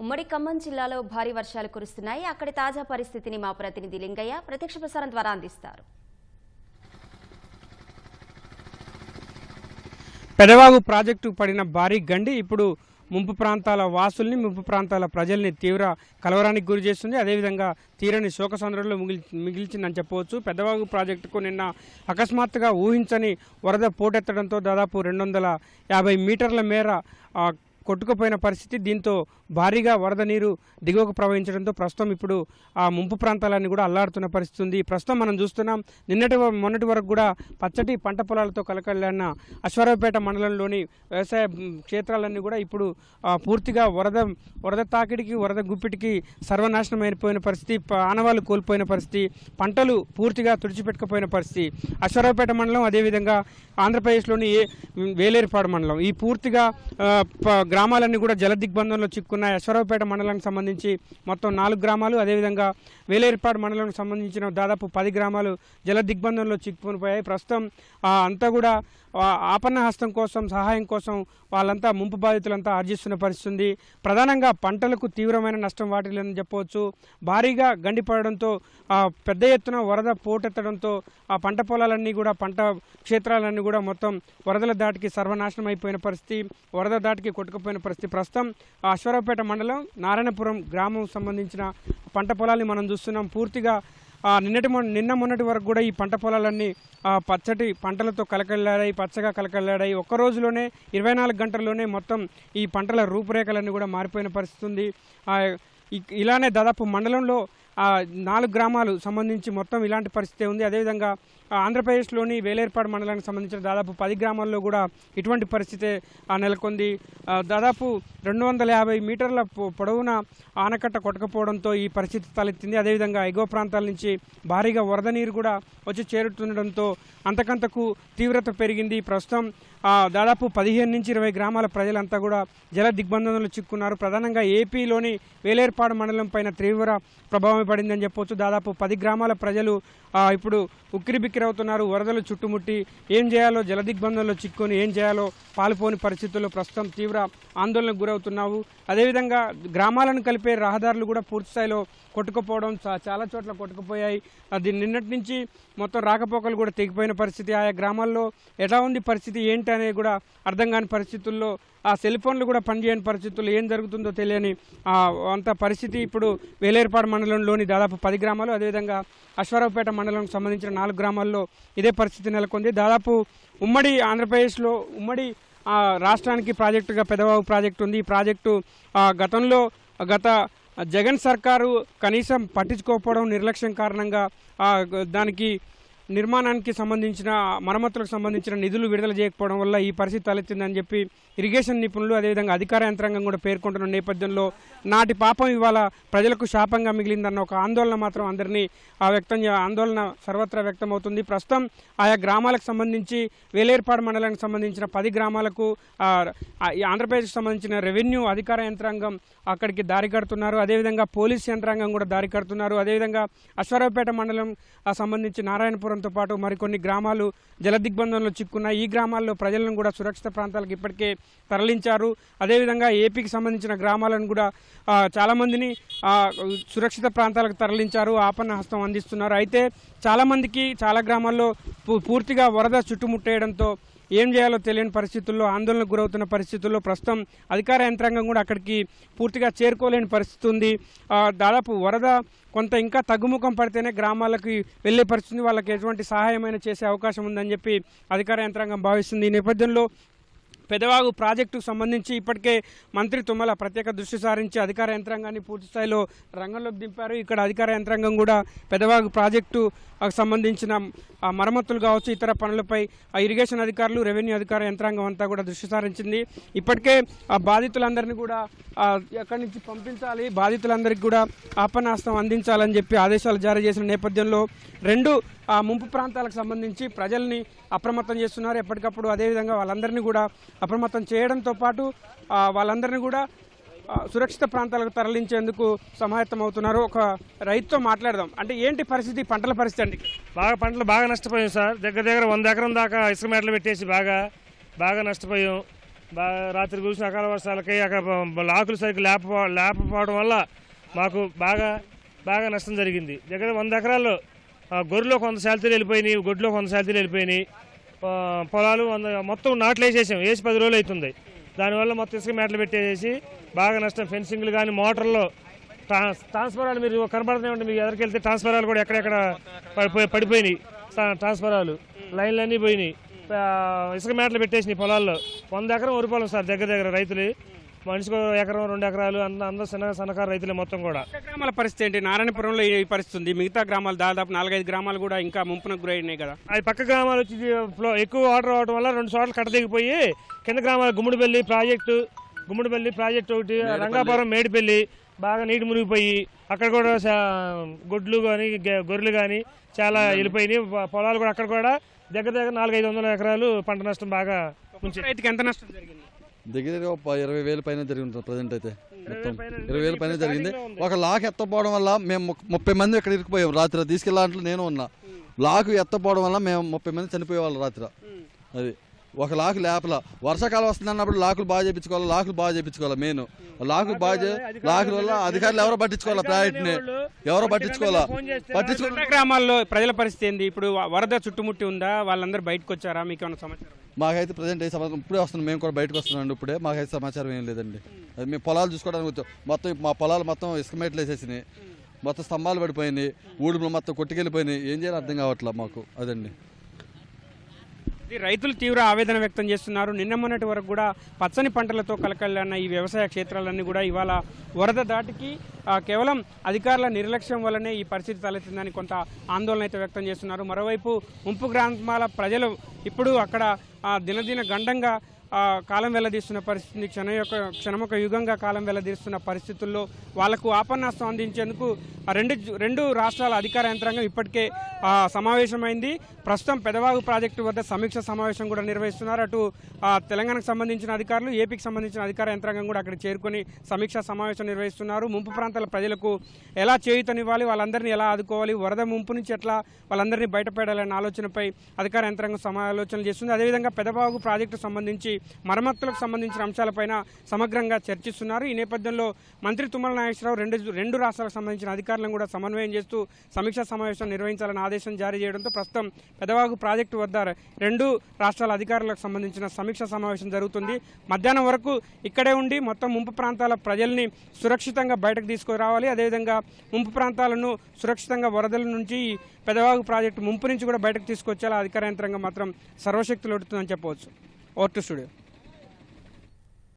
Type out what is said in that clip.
ఉమ్మడి ఖమ్మం జిల్లాలో భారీ వర్షాలు కురుస్తున్నాయి. అక్కడి తాజా పరిస్థితిని మా ప్రతినిధి లింగయ్య ప్రత్యక్ష ప్రసారం ద్వారా అందిస్తారు. పెదవాగు ప్రాజెక్టు పడిన భారీ గండి ఇప్పుడు ముంపు ప్రాంతాల వాసుల్ని ముంపు ప్రాంతాల ప్రజల్ని తీవ్ర కలవరానికి గురి చేస్తుంది. అదేవిధంగా తీరని శోకసంద్రంలో మిగిలి మిగిల్చిందని చెప్పవచ్చు. పెద్దవాగు ప్రాజెక్టుకు నిన్న అకస్మాత్తుగా ఊహించని వరద పోటెత్తడంతో దాదాపు రెండు వందల యాభై మీటర్ల మేర కొట్టుకుపోయిన పరిస్థితి దీంతో భారీగా వరద నీరు దిగువకు ప్రవహించడంతో ప్రస్తుతం ఇప్పుడు ఆ ముంపు ప్రాంతాలన్నీ కూడా అల్లాడుతున్న పరిస్థితి ఉంది. ప్రస్తుతం మనం చూస్తున్నాం నిన్నటి మొన్నటి వరకు కూడా పచ్చటి పంట పొలాలతో కలకళ్ళన్న అశ్వరావుపేట మండలంలోని వ్యవసాయ క్షేత్రాలన్నీ కూడా ఇప్పుడు పూర్తిగా వరద వరద తాకిడికి వరద గుప్పిటికి సర్వనాశనం అయిపోయిన పరిస్థితి ఆనవాళ్ళు కోల్పోయిన పరిస్థితి పంటలు పూర్తిగా తుడిచిపెట్టుకపోయిన పరిస్థితి. అశ్వరావుపేట మండలం అదేవిధంగా ఆంధ్రప్రదేశ్లోని ఏ వేలేరుపాడు మండలం. ఈ పూర్తిగా ప- గ్రామాలన్నీ కూడా జలదిగ్బంధంలో చిక్కున్నాయి అశ్వరావుపేట మండలానికి సంబంధించి మొత్తం నాలుగు గ్రామాలు అదేవిధంగా వేలేరుపాడు మండలానికి సంబంధించిన దాదాపు పది గ్రామాలు జల దిగ్బంధంలో ప్రస్తుతం ఆ, అంతా కూడా ఆపన్న హస్తం కోసం సహాయం కోసం వాళ్ళంతా ముంపు బాధితులంతా ఆర్జిస్తున్న పరిస్థితి ఉంది ప్రధానంగా పంటలకు తీవ్రమైన నష్టం వాటిల్లని చెప్పవచ్చు. భారీగా గండిపడడంతో పెద్ద ఎత్తున వరద పోటెత్తడంతో ఆ పంట పొలాలన్నీ కూడా పంట క్షేత్రాలన్నీ కూడా మొత్తం వరదల దాటికి సర్వనాశనం అయిపోయిన పరిస్థితి వరద దాటికి కొట్టుకుపోయిన పరిస్థితి. ప్రస్తుతం అశ్వరావుపేట మండలం నారాయణపురం గ్రామం సంబంధించిన పంట పొలాన్ని మనం చూస్తున్నాం. పూర్తిగా నిన్నటి నిన్న మొన్నటి వరకు కూడా ఈ పంట పొలాలన్నీ ఆ, పచ్చటి పంటలతో కలకల్లాడాయి పచ్చగా కలకల్లాడాయి. ఒక్క రోజులోనే ఇరవై నాలుగు గంటల్లోనే మొత్తం ఈ పంటల రూపురేఖలన్నీ కూడా మారిపోయిన పరిస్థితి ఉంది. ఇలానే దాదాపు మండలంలో నాలుగు గ్రామాలు సంబంధించి మొత్తం ఇలాంటి పరిస్థితి ఉంది. అదేవిధంగా ఆంధ్రప్రదేశ్లోని వేలేర్పాడు మండలానికి సంబంధించిన దాదాపు పది గ్రామాల్లో కూడా ఇటువంటి పరిస్థితి నెలకొంది. దాదాపు రెండు వందల యాభై మీటర్ల పొడవున ఆనకట్ట కొట్టకపోవడంతో ఈ పరిస్థితి తలెత్తింది. అదేవిధంగా ఎగువ ప్రాంతాల నుంచి భారీగా వరద నీరు కూడా వచ్చి చేరుతుండడంతో అంతకంతకు తీవ్రత పెరిగింది. ప్రస్తుతం దాదాపు పదిహేను నుంచి ఇరవై గ్రామాల ప్రజలంతా కూడా జల దిగ్బంధనలు చిక్కున్నారు. ప్రధానంగా ఏపీలోని వేలేర్పాడు మండలం పైన తీవ్ర ప్రభావం పడిందని చెప్పొచ్చు. దాదాపు పది గ్రామాల ప్రజలు ఇప్పుడు ఉక్కిరిబిక్కిరి ఉక్కిరిబిక్కిరవుతున్నారు వరదలు చుట్టుముట్టి ఏం చేయాలో జల దిగ్బంధంలో చిక్కుని ఏం చేయాలో పాలుపోని పరిస్థితుల్లో ప్రస్తుతం తీవ్ర ఆందోళనకు గురవుతున్నావు. అదేవిధంగా గ్రామాలను కలిపే రహదారులు కూడా పూర్తిస్థాయిలో కొట్టుకుపోవడం చాలా చోట్ల కొట్టుకుపోయాయి. అది నిన్నటి నుంచి మొత్తం రాకపోకలు కూడా తెగిపోయిన పరిస్థితి. ఆయా గ్రామాల్లో ఎలా ఉంది పరిస్థితి ఏంటి అనేది కూడా అర్థం కాని పరిస్థితుల్లో ఆ సెల్ ఫోన్లు కూడా పనిచేయని పరిస్థితుల్లో ఏం జరుగుతుందో తెలియని అంత పరిస్థితి ఇప్పుడు వేలేరుపాడు మండలంలోని దాదాపు పది గ్రామాలు అదేవిధంగా అశ్వారావుపేట మండలంకు సంబంధించిన నాలుగు గ్రామాల్లో ఇదే పరిస్థితి నెలకొంది. దాదాపు ఉమ్మడి ఆంధ్రప్రదేశ్లో ఉమ్మడి ఆ, రాష్ట్రానికి ప్రాజెక్టుగా పెదవాగు ప్రాజెక్టు ఉంది. ఈ ప్రాజెక్టు ఆ, గతంలో గత జగన్ సర్కారు కనీసం పట్టించుకోకపోవడం నిర్లక్ష్యం కారణంగా దానికి నిర్మాణానికి సంబంధించిన మరమ్మతులకు సంబంధించిన నిధులు విడుదల చేయకపోవడం వల్ల ఈ పరిస్థితి తలెత్తిందని చెప్పి ఇరిగేషన్ నిపుణులు అదేవిధంగా అధికార యంత్రాంగం కూడా పేర్కొంటున్న నేపథ్యంలో నాటి పాపం ఇవాళ ప్రజలకు శాపంగా మిగిలిందన్న ఒక ఆందోళన మాత్రం అందరినీ ఆ వ్యక్తం చే- ఆందోళన సర్వత్రా వ్యక్తమవుతుంది. ప్రస్తుతం ఆయా గ్రామాలకు సంబంధించి వేలేర్పాడు మండలానికి సంబంధించిన పది గ్రామాలకు ఈ ఆంధ్రప్రదేశ్కి సంబంధించిన రెవెన్యూ అధికార యంత్రాంగం అక్కడికి దారి కడుతున్నారు. అదేవిధంగా పోలీస్ యంత్రాంగం కూడా దారి కడుతున్నారు. అదేవిధంగా అశ్వరావుపేట మండలం సంబంధించి నారాయణపురం నారాయణపురంతో పాటు మరికొన్ని గ్రామాలు జల దిగ్బంధంలో చిక్కున్నాయి. ఈ గ్రామాల్లో ప్రజలను కూడా సురక్షిత ప్రాంతాలకు ఇప్పటికే తరలించారు. అదేవిధంగా ఏపీకి సంబంధించిన గ్రామాలను కూడా చాలామందిని సురక్షిత ప్రాంతాలకు తరలించారు. ఆపన్న హస్తం అందిస్తున్నారు. అయితే చాలామందికి చాలా గ్రామాల్లో పూ- పూర్తిగా వరద చుట్టుముట్టేయడంతో ఏం చేయాలో తెలియని పరిస్థితుల్లో ఆందోళనకు గురవుతున్న పరిస్థితుల్లో ప్రస్తుతం అధికార యంత్రాంగం కూడా అక్కడికి పూర్తిగా చేరుకోలేని పరిస్థితి ఉంది. దాదాపు వరద కొంత ఇంకా తగ్గుముఖం పడితేనే గ్రామాలకు వెళ్ళే పరిస్థితి వాళ్ళకి ఎటువంటి సహాయమైన చేసే అవకాశం ఉందని చెప్పి అధికార యంత్రాంగం భావిస్తుంది. ఈ నేపథ్యంలో పెదవాగు ప్రాజెక్టుకు సంబంధించి ఇప్పటికే మంత్రి తుమ్మల ప్రత్యేక దృష్టి సారించి అధికార యంత్రాంగాన్ని పూర్తిస్థాయిలో రంగంలోకి దింపారు. ఇక్కడ అధికార యంత్రాంగం కూడా పెదవాగు ప్రాజెక్టు సంబంధించిన మరమ్మతులు కావచ్చు ఇతర పనులపై ఆ ఇరిగేషన్ అధికారులు రెవెన్యూ అధికార యంత్రాంగం అంతా కూడా దృష్టి సారించింది. ఇప్పటికే ఆ బాధితులందరినీ కూడా ఎక్కడి నుంచి పంపించాలి బాధితులందరికీ కూడా ఆపనాస్తం అందించాలని చెప్పి ఆదేశాలు జారీ చేసిన నేపథ్యంలో రెండు ఆ ముంపు ప్రాంతాలకు సంబంధించి ప్రజల్ని అప్రమత్తం చేస్తున్నారు. ఎప్పటికప్పుడు అదేవిధంగా వాళ్ళందరినీ కూడా అప్రమత్తం చేయడంతో పాటు వాళ్ళందరినీ కూడా సురక్షిత ప్రాంతాలకు తరలించేందుకు సమాయత్తమవుతున్నారు. ఒక రైతుతో మాట్లాడదాం. అంటే ఏంటి పరిస్థితి? పంటల పరిస్థితి అండి బాగా పంటలు బాగా నష్టపోయాం సార్. దగ్గర దగ్గర వంద ఎకరం దాకా ఇసుక మేటలు పెట్టేసి బాగా బాగా నష్టపోయాం. బాగా రాత్రి కురిసిన అకాల వర్షాలకి అక్కడ లాకులు సరిగ్గా లేప లేకపోవడం వల్ల మాకు బాగా బాగా నష్టం జరిగింది. దగ్గర వంద ఎకరాల్లో గొర్రెలో కొంత శాలితీలు వెళ్ళిపోయినాయి గొడ్లో కొంత శాలితీలు వెళ్ళిపోయినాయి. పొలాలు వంద మొత్తం నాట్లు వేసేసాం. వేసి పది రోజులు అవుతుంది. దానివల్ల మొత్తం ఇసుక మేటలు పెట్టేసి బాగా నష్టం. ఫెన్సింగ్లు కానీ మోటార్లో ట్రాన్స్ ట్రాన్స్ఫరాలు మీరు కనబడుతున్నాయి ఉంటే మీకు ఎదరికి వెళ్తే ట్రాన్స్ఫరాలు కూడా ఎక్కడెక్కడ పడిపోయినాయి. ట్రా- ట్రాన్స్ఫరాలు. లైన్లు అన్నీ పోయినాయి ఇసుక మేటలు పెట్టేసినాయి పొలాల్లో. వంద ఎకరం వరి పొలం సార్ దగ్గర దగ్గర రైతులు. మనిషికి ఎకరం రెండు ఎకరాలు అంద అందరూ చిన్న సన్నకారు రైతులే మొత్తం కూడా. గ్రామాల పరిస్థితి ఏంటి? నారాయణపురంలో ఈ పరిస్థితి ఉంది మిగతా గ్రామాలు దాదాపు నాలుగైదు గ్రామాలు కూడా ఇంకా ముంపునకు గురైనాయి కదా. అవి పక్క గ్రామాలు వచ్చి ఎక్కువ వాటర్ అవడం వల్ల రెండు చోట్ల కట్టదిగిపోయి కింద గ్రామాలు గుమ్మడిపల్లి ప్రాజెక్టు గుమ్మడిపల్లి ప్రాజెక్టు ఒకటి రంగాపురం మేడిపల్లి బాగా నీటి మునిగిపోయి అక్కడ కూడా గొడ్లు కానీ గొర్రెలు కానీ చాలా వెళ్ళిపోయినాయి. పొలాలు కూడా అక్కడ కూడా దగ్గర దగ్గర నాలుగైదు వందల ఎకరాలు పంట నష్టం బాగా రైతుకి ఎంత నష్టం జరిగింది? దగ్గర ఇరవై వేల పైన జరిగి ఉంటుంది ప్రజెంట్ అయితే. మొత్తం పైన ఇరవై వేల పైన జరిగింది. ఒక లాక్ ఎత్తపోవడం వల్ల మేము ముప్పై మంది ఇక్కడ ఇరుక్కుపోయాం. రాత్రి తీసుకెళ్ళాలంటే నేను ఉన్నా. లాక్ ఎత్తపోవడం వల్ల మేము ముప్పై మంది చనిపోయేవాళ్ళు రాత్రి. అది ఒక లాకు లేపల. వర్షాకాలం వస్తుంది అన్నప్పుడు లాకులు బాగా చేయించుకోవాలి లాకులు బాగా చేయించుకోవాలి మెయిన్. లాకులు బాగా లాకుల వల్ల అధికారులు ఎవరో పట్టించుకోవాలి ప్రాజెక్ట్ని ఎవరో పట్టించుకోవాలా? పట్టించుకో గ్రామాల్లో ప్రజల పరిస్థితి ఏంది? ఇప్పుడు వరద చుట్టుముట్టి ఉందా? వాళ్ళందరూ బయటకు వచ్చారా మీకు ఏమైనా సమాచారం మాకైతే ప్రజెంట్ ఏ సమాచారం ఇప్పుడే వస్తున్నాం. మేము కూడా బయటకు వస్తున్నాం ఇప్పుడే. మాకైతే సమాచారం ఏం లేదండి. అది మేము పొలాలు చూసుకోవడానికి వచ్చాం. మొత్తం మా పొలాలు మొత్తం ఇసుకమేట్లు వేసేసినాయి. మొత్తం స్తంభాలు పడిపోయినాయి. ఊడుపులు మొత్తం కొట్టుకెళ్ళిపోయినాయి. ఏం చేయాలి అర్థం కావట్లేదు మాకు? అదండి. రైతులు తీవ్ర ఆవేదన వ్యక్తం చేస్తున్నారు. నిన్న మొన్నటి వరకు కూడా పచ్చని పంటలతో కలకలన్న ఈ వ్యవసాయ క్షేత్రాలన్నీ కూడా ఇవాళ వరద దాటికి కేవలం అధికారుల నిర్లక్ష్యం వల్లనే ఈ పరిస్థితి తలెత్తిందని కొంత ఆందోళన అయితే వ్యక్తం చేస్తున్నారు. మరోవైపు ముంపు గ్రామాల ప్రజలు ఇప్పుడు అక్కడ దినదిన గండంగా కాలం వెల్లదీస్తున్న పరిస్థితి క్షణం యొక్క క్షణమొక యుగంగా కాలం వెల్లదీస్తున్న పరిస్థితుల్లో వాళ్ళకు ఆపన్నాస్తం అందించేందుకు రెండు రెండు రాష్ట్రాల అధికార యంత్రాంగం ఇప్పటికే సమావేశమైంది. ప్రస్తుతం పెదవాగు ప్రాజెక్టు వద్ద సమీక్ష సమావేశం కూడా నిర్వహిస్తున్నారు. అటు తెలంగాణకు సంబంధించిన అధికారులు ఏపీకి సంబంధించిన అధికార యంత్రాంగం కూడా అక్కడ చేరుకొని సమీక్షా సమావేశం నిర్వహిస్తున్నారు. ముంపు ప్రాంతాల ప్రజలకు ఎలా చేయూతనివ్వాలి? వాళ్ళందరినీ ఎలా ఆదుకోవాలి? వరద ముంపు నుంచి ఎట్లా వాళ్ళందరినీ బయటపడాలనే ఆలోచనపై అధికార యంత్రాంగం సమాలోచనలు చేస్తుంది. అదేవిధంగా పెదబాగు ప్రాజెక్టు సంబంధించి మరమ్మతులకు సంబంధించిన అంశాలపైన సమగ్రంగా చర్చిస్తున్నారు. ఈ నేపథ్యంలో మంత్రి తుమ్మల నాగేశ్వరరావు రెండు రెండు రాష్ట్రాలకు సంబంధించిన అధికారులను కూడా సమన్వయం చేస్తూ సమీక్షా సమావేశం నిర్వహించాలని ఆదేశం జారీ చేయడంతో ప్రస్తుతం పెదవాగు ప్రాజెక్టు వద్ద రెండు రాష్ట్రాల అధికారులకు సంబంధించిన సమీక్షా సమావేశం జరుగుతుంది. మధ్యాహ్నం వరకు ఇక్కడే ఉండి మొత్తం ముంపు ప్రాంతాల ప్రజల్ని సురక్షితంగా బయటకు తీసుకురావాలి. అదేవిధంగా ముంపు ప్రాంతాలను సురక్షితంగా వరదల నుంచి ఈ పెదవాగు ప్రాజెక్టు ముంపు నుంచి కూడా బయటకు తీసుకొచ్చేలా అధికార యంత్రాంగం మాత్రం సర్వశక్తులు ఒడుతుందని చెప్పవచ్చు. Auto studio